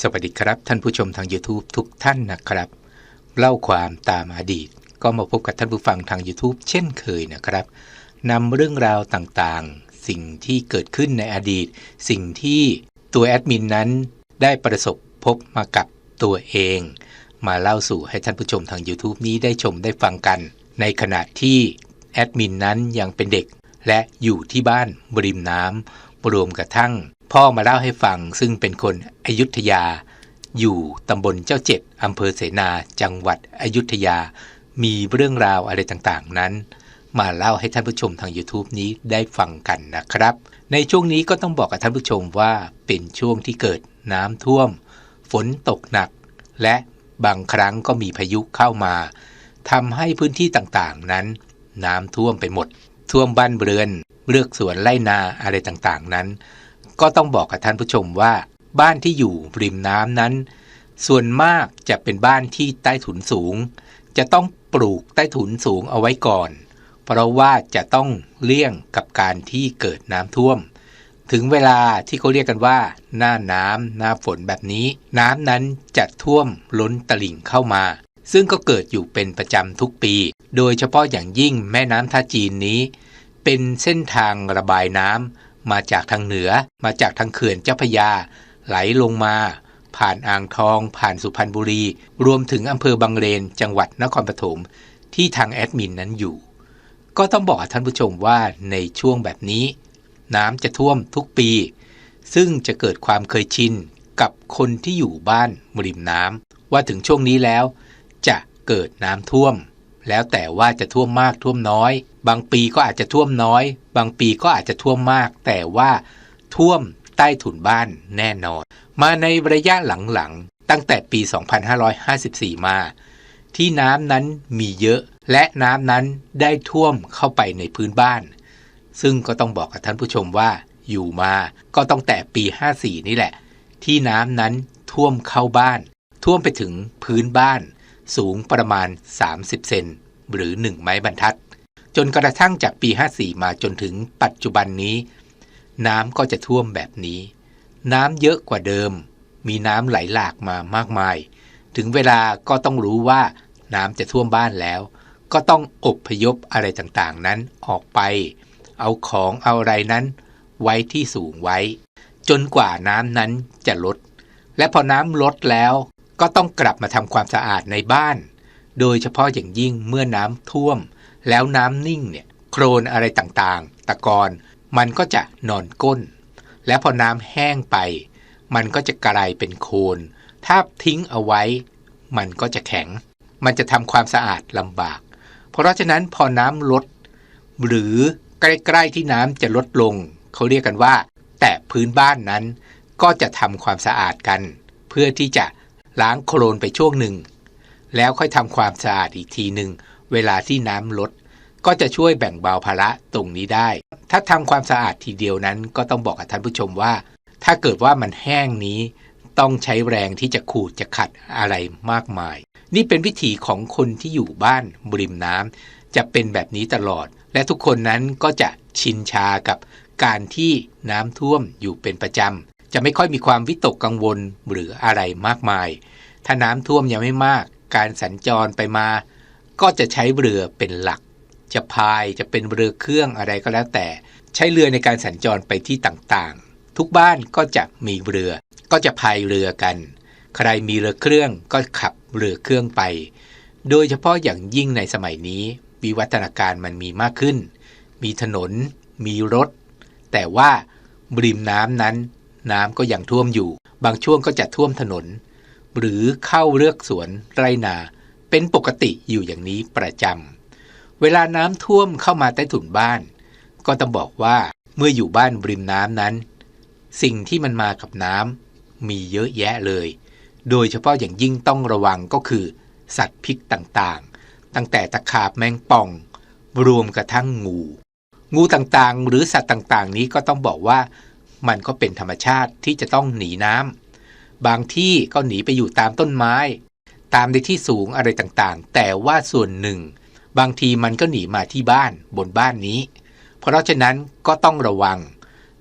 สวัสดีครับ ท่านผู้ชมทาง YouTube ทุกท่านนะครับ เล่าความตามอดีต ก็มาพบกับท่านผู้ฟังทาง YouTube เช่นเคยนะครับนำเรื่องราวต่างๆ สิ่งที่เกิดขึ้นในอดีต สิ่งที่ตัวแอดมินนั้นได้ประสบพบมากับตัวเอง มาเล่าสู่ให้ท่านผู้ชมทาง YouTube นี้ได้ชมได้ฟังกัน ในขณะที่แอดมินนั้นยังเป็นเด็ก และอยู่ที่บ้านบริมน้ำรวมกระทั่ง พ่อมาเล่าให้ฟังซึ่งเป็นคนอยุธยา อยู่ตำบลเจ้าเจ็ดอำเภอเสนาจังหวัดอยุธยา มีเรื่องราวอะไรต่างๆ นั้น มาเล่าให้ท่านผู้ชมทาง YouTube นี้ได้ฟังกันนะครับ ในช่วงนี้ก็ต้องบอกกับท่านผู้ชมว่าเป็นช่วงที่เกิดน้ำท่วม ฝนตกหนัก และบางครั้งก็มีพายุเข้ามาทำให้พื้นที่ต่างๆนั้น น้ำท่วมไปหมด ท่วมบ้านเรือนเลือกสวนไร่นาอะไรต่างๆนั้น ก็ต้องบอกกับท่านผู้ชมว่าบ้านที่อยู่ริมน้ำนั้น ส่วนมากจะเป็นบ้านที่ใต้ถุนสูง จะต้องปลูกใต้ถุนสูงเอาไว้ก่อน เพราะว่าจะต้องเลี่ยงกับการที่เกิดน้ำท่วม ถึงเวลาที่เขาเรียกกันว่า หน้าน้ำหน้าฝนแบบนี้ น้ำนั้นจะท่วมล้นตลิ่งเข้ามา ซึ่งก็เกิดอยู่เป็นประจำทุกปี โดยเฉพาะอย่างยิ่งแม่น้ำท่าจีนนี้ เป็นเส้นทางระบายน้ำ มาจากทางเหนือ มาจากทางเขื่อนเจ้าพยา ไหลลงมา ผ่านอ่างทอง ผ่านสุพรรณบุรี รวมถึงอำเภอบางเลน จังหวัดนครปฐมที่ทางแอดมินนั้นอยู่ ก็ต้องบอกท่านผู้ชมว่าในช่วงแบบนี้ น้ำจะท่วมทุกปี ซึ่งจะเกิดความเคยชินกับคนที่อยู่บ้านริมน้ำว่าถึงช่วงนี้แล้ว จะเกิดน้ำท่วม แล้วแต่ว่าจะท่วมมากท่วมน้อย บางปีก็อาจจะท่วมน้อย บางปีก็อาจจะท่วมมาก แต่ว่าท่วมใต้ถุนบ้านแน่นอน มาในระยะหลังๆ ตั้งแต่ปี 2554 มา ที่น้ำนั้นมีเยอะ และน้ำนั้นได้ท่วมเข้าไปในพื้นบ้าน ซึ่งก็ต้องบอกกับท่านผู้ชมว่า อยู่มาก็ต้องแต่ปี 54 นี่แหละ ที่น้ำนั้นท่วมเข้าบ้าน ท่วมไปถึงพื้นบ้านสูงประมาณ 30 เซน หรือ 1 ไม้บรรทัด จนกระทั่งจากปี 54 มาจนถึงปัจจุบันนี้ น้ำก็จะท่วมแบบนี้ น้ำเยอะกว่าเดิม มีน้ำไหลหลากมามากมาย ถึงเวลาก็ต้องรู้ว่าน้ำจะท่วมบ้านแล้ว ก็ต้องอบพยพอะไรต่างๆ นั้นออกไป เอาของเอาอะไรนั้น ไว้ที่สูงไว้ จนกว่าน้ำนั้นจะลด และพอน้ำลดแล้วก็ต้องกลับมาทำความสะอาดในบ้าน โดยเฉพาะอย่างยิ่งเมื่อน้ำท่วม แล้วน้ำนิ่งเนี่ยโครนอะไรต่างๆ ตะกอนมันก็จะนอนก้น และพอน้ำแห้งไป มันก็จะกลายเป็นโคลนถ้าทิ้งเอาไว้ มันก็จะแข็ง มันจะทำความสะอาดลำบาก เพราะฉะนั้นพอน้ำลด หรือใกล้ๆที่น้ำจะลดลง เขาเรียกกันว่า แตะพื้นบ้านนั้นก็จะทำความสะอาดกัน เพื่อที่จะล้างโคลนไปช่วงหนึ่ง แล้วค่อยทำความสะอาดอีกทีหนึ่งเวลาที่น้ำลด ก็จะช่วยแบ่งเบาภาระตรงนี้ได้ ถ้าทำความสะอาดทีเดียวนั้น ก็ต้องบอกกับท่านผู้ชมว่า ถ้าเกิดว่ามันแห้งนี้ ต้องใช้แรงที่จะขูดจะขัดอะไรมากมาย นี่เป็นวิถีของคนที่อยู่บ้านบริมน้ำจะเป็นแบบนี้ตลอด และทุกคนนั้นก็จะชินชากับการที่น้ำท่วมอยู่เป็นประจำจะไม่ค่อยมีความวิตกกังวลหรืออะไรมากมาย ถ้าน้ำท่วมยังไม่มาก การสัญจรไปมา ก็จะใช้เรือเป็นหลัก จะพายจะเป็นเรือเครื่องอะไรก็แล้วแต่ ใช้เรือในการสัญจรไปที่ต่างๆ ทุกบ้านก็จะมีเรือ ก็จะพายเรือกัน ใครมีเรือเครื่องก็ขับเรือเครื่องไป โดยเฉพาะอย่างยิ่งในสมัยนี้ วิวัฒนาการมันมีมากขึ้น มีถนน มีรถ แต่ว่าบริมน้ำนั้นน้ำก็ยังท่วมอยู่ บางช่วงก็จะท่วมถนน หรือเข้าเลือกสวนไรนา เป็นปกติอยู่อย่างนี้ประจำเวลาน้ำท่วมเข้ามาใต้ถุนบ้าน ก็ต้องบอกว่าเมื่ออยู่บ้านริมน้ำนั้น สิ่งที่มันมากับน้ำมีเยอะแยะเลย โดยเฉพาะอย่างยิ่งต้องระวังก็คือ สัตว์พิษต่างๆ ตั้งแต่ตะขาบแมงป่อง รวมกระทั่งงู งูต่างๆ หรือสัตว์ต่างๆ นี้ก็ต้องบอกว่ามันก็เป็นธรรมชาติที่จะต้องหนีน้ำ บางที่ก็หนีไปอยู่ตามต้นไม้ ตามในที่สูงอะไรต่างๆ แต่ว่าส่วนหนึ่ง บางทีมันก็หนีมาที่บ้านบนบ้านนี้ เพราะฉะนั้นก็ต้องระวัง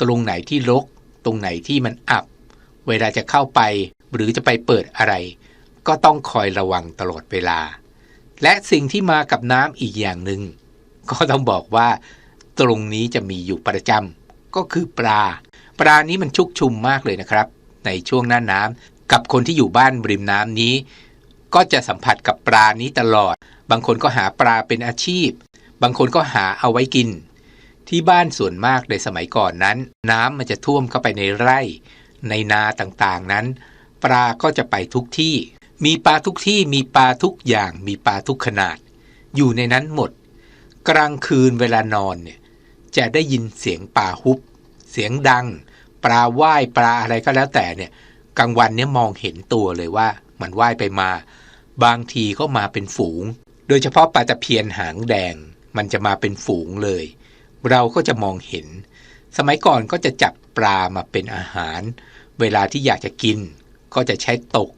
ตรงไหนที่รกตรงไหนที่มันอับ เวลาจะเข้าไปหรือจะไปเปิดอะไร ก็ต้องคอยระวังตลอดเวลา และสิ่งที่มากับน้ำอีกอย่างหนึ่งก็ต้องบอกว่าตรงนี้จะมีอยู่ประจำก็คือปลา ปลานี้มันชุกชุมมากเลยนะครับ ในช่วงหน้าน้ำกับคนที่อยู่บ้านริมน้ำนี้ ก็จะสัมผัสกับปลานี้ตลอด บางคนก็หาปลาเป็นอาชีพ บางคนก็หาเอาไว้กิน ที่บ้านส่วนมากในสมัยก่อนนั้น น้ำมันจะท่วมเข้าไปในไร่ ในนาต่างๆนั้น ปลาก็จะไปทุกที่ มีปลาทุกที่มีปลาทุกอย่าง มีปลาทุกขนาด อยู่ในนั้นหมด กลางคืนเวลานอนเนี่ยจะได้ยินเสียงปลาฮุบ เสียงดัง ปลาว่ายปลาอะไรก็แล้วแต่เนี่ยกลางวันเนี่ยมองเห็นตัวเลยว่า มันว่ายไปมา บางทีก็มาเป็นฝูง โดยเฉพาะปลาตะเพียนหางแดง มันจะมาเป็นฝูงเลย เราก็จะมองเห็น สมัยก่อนก็จะจับปลามาเป็นอาหาร เวลาที่อยากจะกิน ก็จะใช้ตก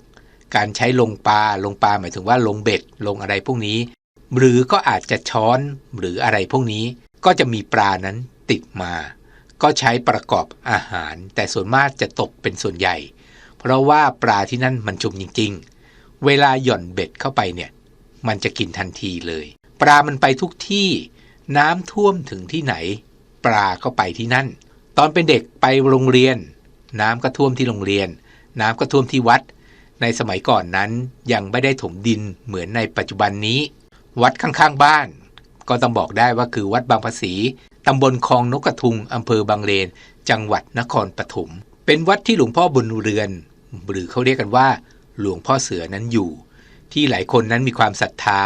การใช้ลงปลาลงปลาหมายถึงว่าลงเบ็ดลงอะไรพวกนี้ หรือก็อาจจะช้อนหรืออะไรพวกนี้ ก็จะมีปลานั้นติดมา ก็ใช้ประกอบอาหาร แต่ส่วนมากจะตกเป็นส่วนใหญ่ เพราะว่าปลาที่นั่นมันชุมจริง ๆ เวลาหย่อนเบ็ดเข้าไปเนี่ยมันจะกินทันทีเลย ปลามันไปทุกที่ น้ำท่วมถึงที่ไหน ปลาก็ไปที่นั่น ตอนเป็นเด็กไปโรงเรียน น้ำก็ท่วมที่โรงเรียน น้ำก็ท่วมที่วัด ในสมัยก่อนนั้นยังไม่ได้ถมดินเหมือนในปัจจุบันนี้ วัดข้างๆบ้าน ก็ต้องบอกได้ว่าคือวัดบางภาษีตำบลคลองนกกระทุงอำเภอบางเลน จังหวัดนครปฐมเป็นวัดที่หลวงพ่อบุญเรือน หรือเขาเรียกกันว่า หลวงพ่อเสือนั้นอยู่ ที่หลายคนนั้นมีความศรัทธา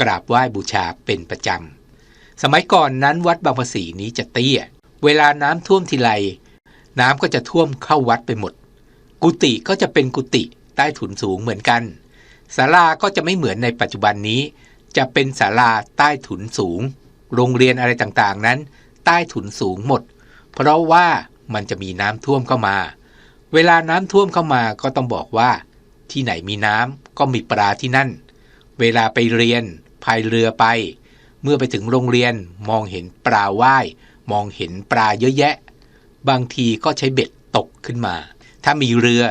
กราบไหว้บูชาเป็นประจำสมัยก่อนนั้นวัดบางภาษีนี้จะเตี้ย เวลาน้ำท่วมทีไรน้ำก็จะท่วมเข้าวัดไปหมด กุฏิก็จะเป็นกุฏิใต้ถุนสูงเหมือนกันศาลาก็จะไม่เหมือนในปัจจุบันนี้ จะเป็นศาลาใต้ถุนสูง โรงเรียนอะไรต่างๆนั้น ใต้ถุนสูงหมด เพราะว่ามันจะมีน้ำท่วมเข้ามา เวลาน้ำท่วมเข้ามาก็ต้องบอกว่า ที่ไหนมีน้ำก็มีปลาที่นั่น เวลาไปเรียนพายเรือไป เมื่อไปถึงโรงเรียนมองเห็นปลาว่ายมองเห็นปลาเยอะแยะ บางทีก็ใช้เบ็ดตกขึ้นมา ถ้ามีเรือ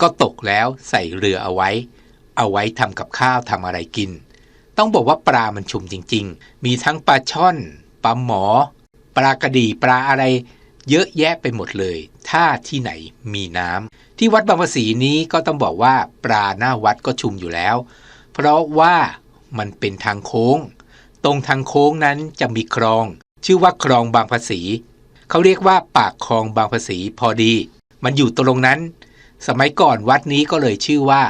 ก็ตกแล้วใส่เรือเอาไว้ เอาไว้ทำกับข้าวทำอะไรกิน ต้องบอกว่าปลามันชุมจริง ๆ มีทั้งปลาช่อนปลาหมอ ปลากระดีปลาอะไร เยอะแยะไปหมดเลย ถ้าที่ไหนมีน้ำที่วัดบางภาษีนี้ก็ต้องบอกว่าปลาหน้าวัดก็ชุมอยู่แล้ว เพราะว่ามันเป็นทางโค้ง ตรงทางโค้งนั้นจะมีคลอง ชื่อว่าคลองบางภาษีเขาเรียกว่าปากคลองบางภาษีพอดี มันอยู่ตรงนั้น สมัยก่อนวัดนี้ก็เลยชื่อว่า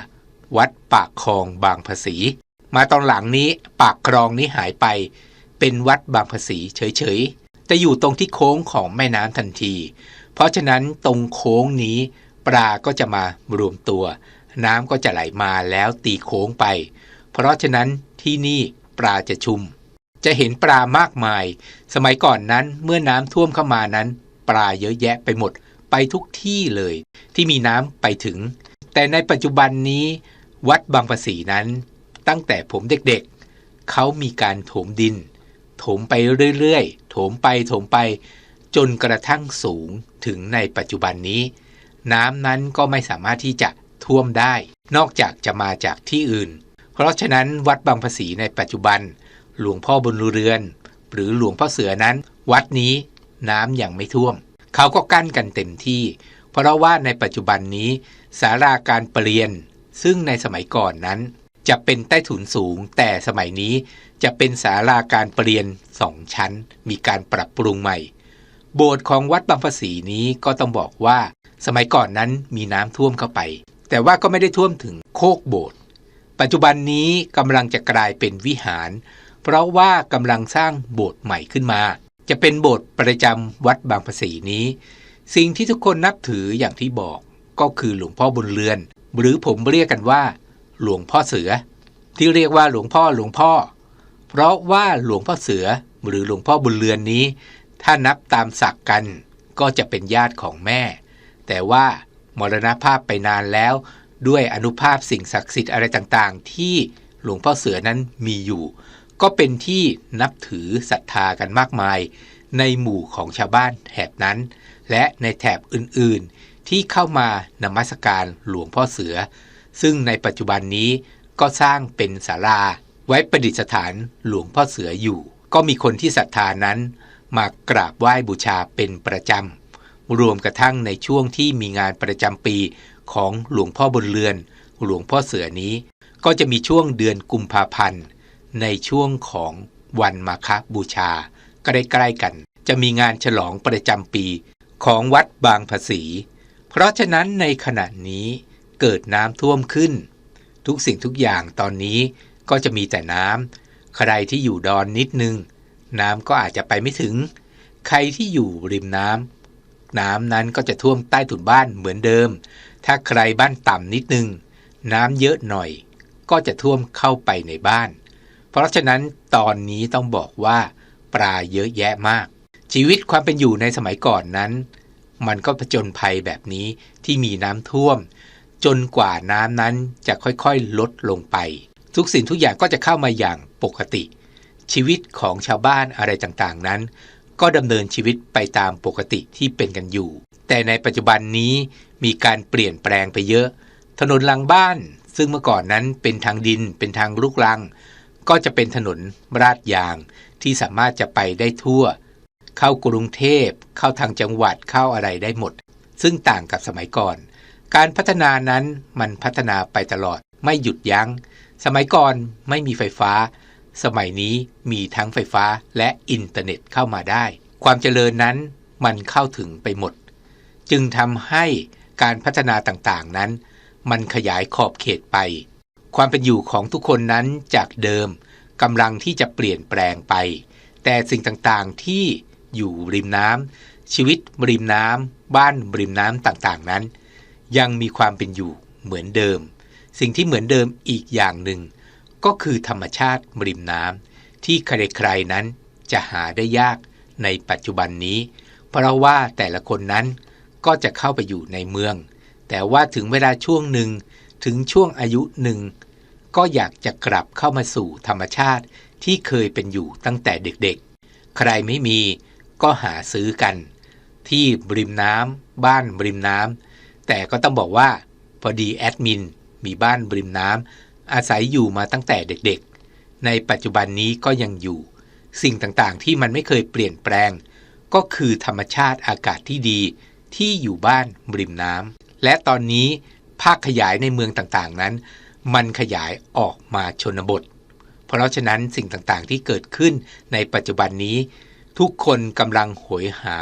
วัดปากคลองบางภาษี มาตอนหลังนี้ปากคลองนี้หายไปเป็นวัดบางภาษีเฉยๆ จะอยู่ตรงที่โค้งของแม่น้ำทันที เพราะฉะนั้นตรงโค้งนี้ปลาก็จะมารวมตัว น้ำก็จะไหลมาแล้วตีโค้งไป เพราะฉะนั้นที่นี่ปลาจะชุม จะเห็นปลามากมาย สมัยก่อนนั้นเมื่อน้ำท่วมเข้ามานั้น ปลาเยอะแยะไปหมดไปทุกที่เลย ที่มีน้ำไปถึง แต่ในปัจจุบันนี้ วัดบางภาษีนั้น ตั้งแต่ผมเด็กๆ เขามีการถมดิน ถมไปเรื่อยๆ ถมไปถมไป จนกระทั่งสูงถึงในปัจจุบันนี้ น้ำนั้นก็ไม่สามารถที่จะท่วมได้ นอกจากจะมาจากที่อื่น เพราะฉะนั้นวัดบางภาษีในปัจจุบัน หลวงพ่อบนเรือน หรือหลวงพ่อเสือนั้น วัดนี้น้ำยังไม่ท่วม เขาก็กั้นกันเต็มที่ เพราะว่าในปัจจุบันนี้ศาลาการเปลี่ยนซึ่งในสมัยก่อนนั้น จะเป็นใต้ถุนสูง แต่สมัยนี้จะเป็นศาลาการเปลี่ยนสองชั้น มีการปรับปรุงใหม่ โบสถ์ของวัดบางภาษีนี้ก็ต้องบอกว่า สมัยก่อนนั้นมีน้ำท่วมเข้าไป แต่ว่าก็ไม่ได้ท่วมถึงโคกโบสถ์ปัจจุบันนี้กำลังจะกลายเป็นวิหาร เพราะว่ากำลังสร้างโบสถ์ใหม่ขึ้นมา จะเป็นโบสถ์ประจำวัดบางภาษีนี้ สิ่งที่ทุกคนนับถืออย่างที่บอกก็คือหลวงพ่อบุญเรือน หรือผมเรียกกันว่า หลวงพ่อเสือ ที่เรียกว่าหลวงพ่อหลวงพ่อ เพราะว่าหลวงพ่อเสือหรือหลวงพ่อบุญเรือนนี้ ถ้านับตามศักดิ์กันก็จะเป็นญาติของแม่ แต่ว่ามรณภาพไปนานแล้ว ด้วยอนุภาพสิ่งศักดิ์สิทธิ์อะไรต่างๆ ที่หลวงพ่อเสือนั้นมีอยู่ ก็เป็นที่นับถือศรัทธากันมากมาย ในหมู่ของชาวบ้านแถบนั้น และในแถบอื่นๆ ที่เข้ามานมัสการหลวงพ่อเสือ ซึ่งในปัจจุบันนี้ก็สร้างเป็นศาลา ไว้ประดิษฐานหลวงพ่อเสืออยู่ ก็มีคนที่ศรัทธานั้น มากราบไหว้บูชาเป็นประจำ รวมกระทั่งในช่วงที่มีงานประจำปีของหลวงพ่อบนเรือน หลวงพ่อเสือนี้ ก็จะมีช่วงเดือนกุมภาพันธ์ ในช่วงของวันมาฆบูชาก็ได้ใกล้กัน จะมีงานฉลองประจำปีของวัดบางภาษี เพราะฉะนั้นในขณะนี้ เกิดน้ำท่วมขึ้น ทุกสิ่งทุกอย่างตอนนี้ก็จะมีแต่น้ำใครที่อยู่ดอนนิดนึง น้ำก็อาจจะไปไม่ถึง ใครที่อยู่ริมน้ำน้ำนั้นก็จะท่วมใต้ถุนบ้านเหมือนเดิม ถ้าใครบ้านต่ำนิดนึง น้ำเยอะหน่อย ก็จะท่วมเข้าไปในบ้าน เพราะฉะนั้นตอนนี้ต้องบอกว่าปลาเยอะแยะมาก ชีวิตความเป็นอยู่ในสมัยก่อนนั้น มันก็ผจญภัยแบบนี้ที่มีน้ำท่วม จนกว่าน้ำนั้นจะค่อยๆลดลงไป ทุกสิ่งทุกอย่างก็จะเข้ามาอย่างปกติ ชีวิตของชาวบ้านอะไรต่างๆนั้น ก็ดำเนินชีวิตไปตามปกติที่เป็นกันอยู่ แต่ในปัจจุบันนี้มีการเปลี่ยนแปลงไปเยอะ ถนนหลังบ้าน ซึ่งเมื่อก่อนนั้นเป็นทางดินเป็นทางลูกรัง ก็จะเป็นถนนราดยางที่สามารถจะไปได้ทั่ว เข้ากรุงเทพเข้าทางจังหวัดเข้าอะไรได้หมด ซึ่งต่างกับสมัยก่อน การพัฒนานั้นมันพัฒนาไปตลอดไม่หยุดยัง้ง สมัยก่อนไม่มีไฟฟ้า สมัยนี้มีทั้งไฟฟ้าและอินเทอร์เน็ตเข้ามาได้ ความเจริญนั้นมันเข้าถึงไปหมด จึงทำให้การพัฒนาต่างๆนั้น มันขยายขอบเขตไป ความเป็นอยู่ของทุกคนนั้นจากเดิมกำลังที่จะเปลี่ยนแปลงไป แต่สิ่งต่างๆที่อยู่ริมน้ำชีวิตริมน้ำบ้านริมน้ำต่างๆนั้น ยังมีความเป็นอยู่เหมือนเดิม สิ่งที่เหมือนเดิมอีกอย่างหนึ่ง ก็คือธรรมชาติริมน้ำที่ใครๆนั้นจะหาได้ยากในปัจจุบันนี้ เพราะว่าแต่ละคนนั้นก็จะเข้าไปอยู่ในเมือง แต่ว่าถึงเวลาช่วงหนึ่งถึงช่วงอายุหนึ่งก็อยากจะกลับเข้ามาสู่ธรรมชาติที่เคยเป็นอยู่ตั้งแต่เด็กๆ ใครไม่มีก็หาซื้อกัน ที่ริมน้ำบ้านริมน้ำ แต่ก็ต้องบอกว่าพอดีแอดมินมีบ้านริมน้ำอาศัยอยู่มาตั้งแต่เด็กๆ ในปัจจุบันนี้ก็ยังอยู่ สิ่งต่างๆที่มันไม่เคยเปลี่ยนแปลง ก็คือธรรมชาติอากาศที่ดีที่อยู่บ้านริมน้ำและตอนนี้ภาคขยายในเมืองต่างๆนั้น มันขยายออกมาชนบท เพราะฉะนั้นสิ่งต่างๆที่เกิดขึ้นในปัจจุบันนี้ ทุกคนกำลังโหยหา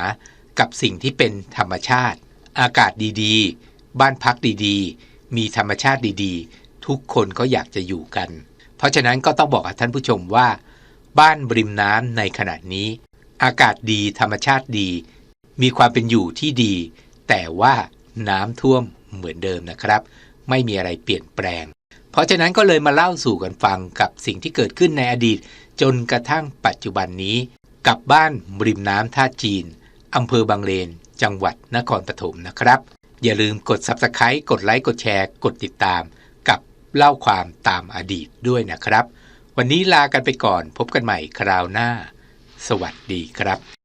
กับสิ่งที่เป็นธรรมชาติ อากาศดีๆ บ้านพักดีๆ มีธรรมชาติดีๆ ทุกคนก็อยากจะอยู่กัน เพราะฉะนั้นก็ต้องบอกกับท่านผู้ชมว่า บ้านริมน้ำในขณะนี้ อากาศดีธรรมชาติดี มีความเป็นอยู่ที่ดี แต่ว่าน้ำท่วมเหมือนเดิมนะครับ ไม่มีอะไรเปลี่ยนแปลง เพราะฉะนั้นก็เลยมาเล่าสู่กันฟังกับสิ่งที่เกิดขึ้นในอดีต จนกระทั่งปัจจุบันนี้ กับบ้านริมน้ำท่าจีนอำเภอบางเลน จังหวัดนครปฐมนะครับ อย่าลืมกด Subscribe กดไลค์กดแชร์กดติดตาม กับเล่าความตามอดีตด้วยนะครับ วันนี้ลากันไปก่อนพบกันใหม่คราวหน้า สวัสดีครับ